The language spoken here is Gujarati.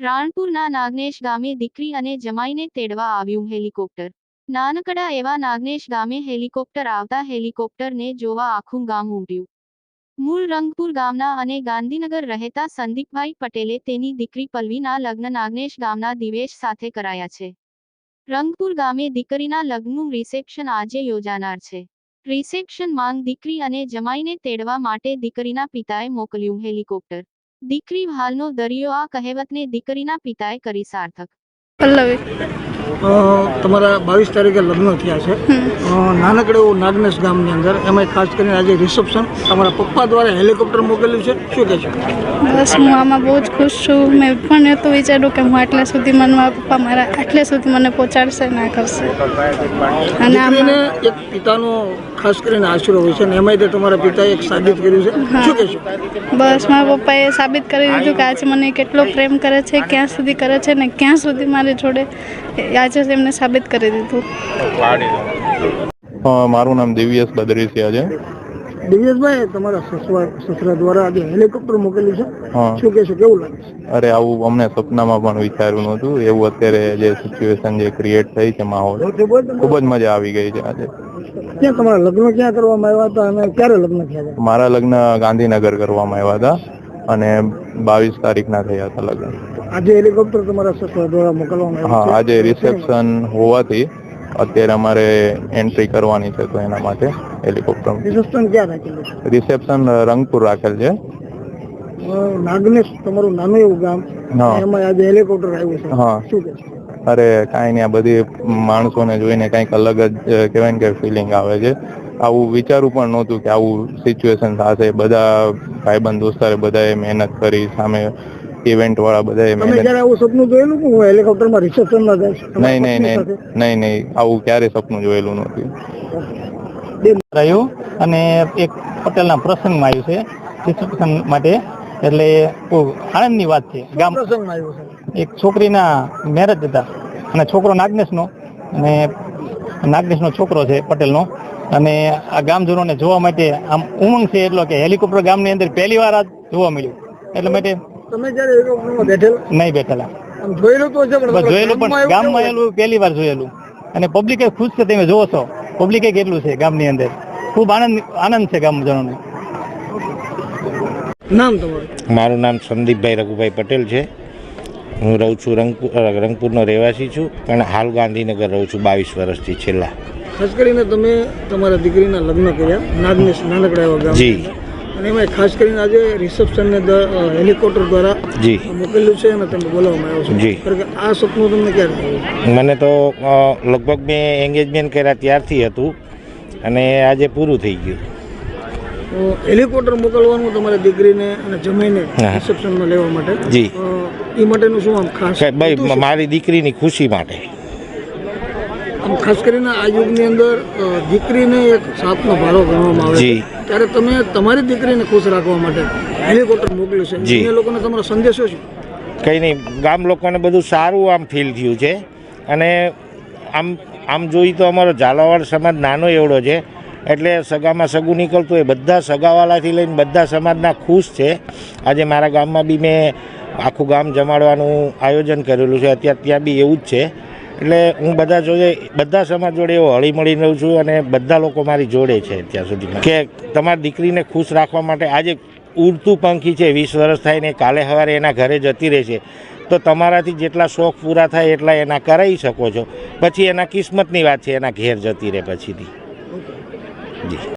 રાણપુરના નાગનેશ ગામે દીકરી અને જમાઈને તેડવા આવ્યું હેલિકોપ્ટર. નાનકડા એવા નાગનેશ ગામે હેલિકોપ્ટર આવતા હેલિકોપ્ટરને જોવા આખું ગામ ઉમટ્યું. મૂળ રંગપુર ગામના અને ગાંધીનગર રહેતા સંદીપભાઈ પટેલે તેની દીકરી પલ્વીના લગ્ન નાગનેશ ગામના દિવેશ સાથે કરાયા છે. રંગપુર ગામે દીકરીના લગ્નનું રિસેપ્શન આજે યોજાનાર છે. રિસેપ્શન માંગ દીકરી અને જમાઈને તેડવા માટે દીકરીના પિતાએ મોકલ્યું હેલિકોપ્ટર. દીકરી હાલનો દરિયો આ કહેવતને દીકરીના પિતાએ કરી સાર્થક. પલ્લવી. તમારા બાવીસ તારીખે લગ્ન થયા છે. નાનકડે એવું નાગનેશ ગામની અંદર એમાં ખાસ કરીને આજે રિસેપ્શન તમારા પપ્પા દ્વારા હેલિકોપ્ટર મોકલ્યું છે. શું કહે છે? બસ હું આમાં બહુ જ ખુશ છું. મેં પણ એ તો વિચાર્યું કે હું આટલા સુધી મને મારા પપ્પા મારા આટલે સુધી મને પહોંચાડશે ના કરશે. અને એક પિતાનો ખાસ કરીને આશરો હોય છે અને એમાંય તે તમારા પિતાએ એક સાબિત કર્યું છે. શું કહેશો? બસ મારા પપ્પાએ સાબિત કરી દીધું કે આજે મને કેટલો પ્રેમ કરે છે ક્યાં સુધી કરે છે ને ક્યાં સુધી મારી જોડે આજે એમને સાબિત કરી દીધું. મારું નામ દિવ્યેશ બદરીસિયા છે. દિવ્યેશભાઈ તમારા સસરા સસરા દ્વારા આજે હેલિકોપ્ટર મોકલ્યું છે. શું કહેશો કેવું લાગે છે? અરે આવું અમને સપનામાં પણ વિચાર્યું નહોતું. એવું અત્યારે જે સિચ્યુએશન જે ક્રિએટ થઈ છે માહોલ ખૂબ જ મજા આવી ગઈ છે આજે. ક્યાં તમારા લગ્ન ક્યાં કરવામાં આવ્યા હતા અને ક્યારે લગ્ન થયા હતા? મારા લગ્ન ગાંધીનગર કરવામાં આવ્યા હતા અને બાવીસ તારીખના થયા હતા લગ્ન. આજે હેલિકોપ્ટર તમારા સસરા દ્વારા મોકલવામાં હા આજે રિસેપ્શન હોવાથી અત્યારે અમારે એન્ટ્રી કરવાની છે તો એના માટે હેલિકોપ્ટર રિસેપ્શન ક્યાં રાખેલું છે? રિસેપ્શન રંગપુર રાખેલ છે. નાગનેશ તમારું નાનું એવું ગામ? એમાં આજે હેલિકોપ્ટર આવ્યું છે. હા. શું કે અરે કાંઈ નહીં આ બધી માણસોને જોઈને કંઈક અલગ જ કહેવાય ને કે ફિલિંગ આવે છે. આવું વિચારવું પણ નહોતું કે આવું સિચ્યુએશન થશે. બધા ભાઈબંધ દોસ્તારે બધાએ મહેનત કરી સામે ઇવેન્ટ વાળા બધા તમે ક્યારે આવું સપનું જોયેલું કે હું હેલિકોપ્ટરમાં રિસેપ્શનમાં જઈશ નહીં નહીં નહીં. નહીં નહીં. આવું ક્યારે સપનું જોયેલું નથી. રહ્યું અને એક પટેલના પ્રસંગમાં આવ્યું છે. રિસેપ્શન માટે. એટલે બહુ આનંદની વાત છે. ગામ પ્રસંગમાં આવ્યું છે? એક છોકરીના મેરેજ હતા. અને છોકરો નાગનેશનો. અને નાગનેશનો છોકરો છે પટેલનો. અને આ ગામજનોને જોવા માટે આમ ઉમંગ છે એટલો કે હેલિકોપ્ટર ગામની અંદર પહેલી વાર આ જોવા મળ્યું. એટલે માટે તમે જયારે હેલિકોપ્ટરમાં બેઠેલા? નહીં બેઠેલા. જોયેલું તો છે પણ જોયેલું પણ ગામમાં એલું પહેલી વાર જોયેલું. અને પબ્લિકે ખુશ છે તમે જોવો છો. પબ્લિકે કેટલું છે ગામની અંદર. ખૂબ આનંદ આનંદ છે ગામજનોને. નામ તમારું? મારું નામ સંદીપભાઈ રઘુભાઈ પટેલ છે. હું રહું છું રંગપુર રંગપુરનો રહેવાસી છું પણ હાલ ગાંધીનગર રહું છું બાવીસ વર્ષથી છેલ્લા. ખાસ કરીને તમે તમારા દીકરીના લગ્ન કર્યા નાગનેશ નાનકડા એવા ગામ જી. અને એમાં ખાસ કરીને આજે રિસેપ્શનને હેલિકોપ્ટર દ્વારા જી. મોકલ્યું છે અને તમે બોલાવવામાં આવ્યો છે. જી. આ સપનું તમને ક્યારે મને તો લગભગ મેં એન્ગેજમેન્ટ કર્યા ત્યારથી હતું અને આજે પૂરું થઈ ગયું. તો હેલિકોપ્ટર મોકલવાનું તમારી દીકરીને અને જમીને રિસેપ્શનમાં લેવા માટે. જી. એ માટેનું શું આમ ખાસ મારી દીકરીની ખુશી માટે. આમ ખાસ કરીને આ યુગની અંદર દીકરીને એક સાપનો ભારો ગણવામાં આવે છે. ત્યારે તમે તમારી દીકરીને ખુશ રાખવા માટે હેલિકોપ્ટર મોકલ્યું છે. એ લોકોને તમારો સંદેશો છે કંઈ નહીં ગામ લોકોને બધું સારું આમ ફીલ થયું છે. અને આમ આમ જોઈ તો અમારો ઝાલાવાડ સમાજ નાનો એવડો છે. એટલે સગામાં સગું નીકળતું હોય બધા સગાવાલાથી લઈને બધા સમાજના ખુશ છે. આજે મારા ગામમાં બી મેં આખું ગામ જમાડવાનું આયોજન કરેલું છે. અત્યારે ત્યાં બી એવું જ છે. એટલે હું બધા જોડે બધા સમાજ જોડે એવો હળીમળી રહું છું અને બધા લોકો મારી જોડે છે અત્યાર સુધી કે તમારી દીકરીને ખુશ રાખવા માટે આજે ઉડતું પંખી છે વીસ વર્ષ થાય ને કાલે સવારે એના ઘરે જતી રહેશે. તો તમારાથી જેટલા શોખ પૂરા થાય એટલા એના કરાવી શકો છો. પછી એના કિસ્મતની વાત છે એના ઘેર જતી રહે પછીથી. જી.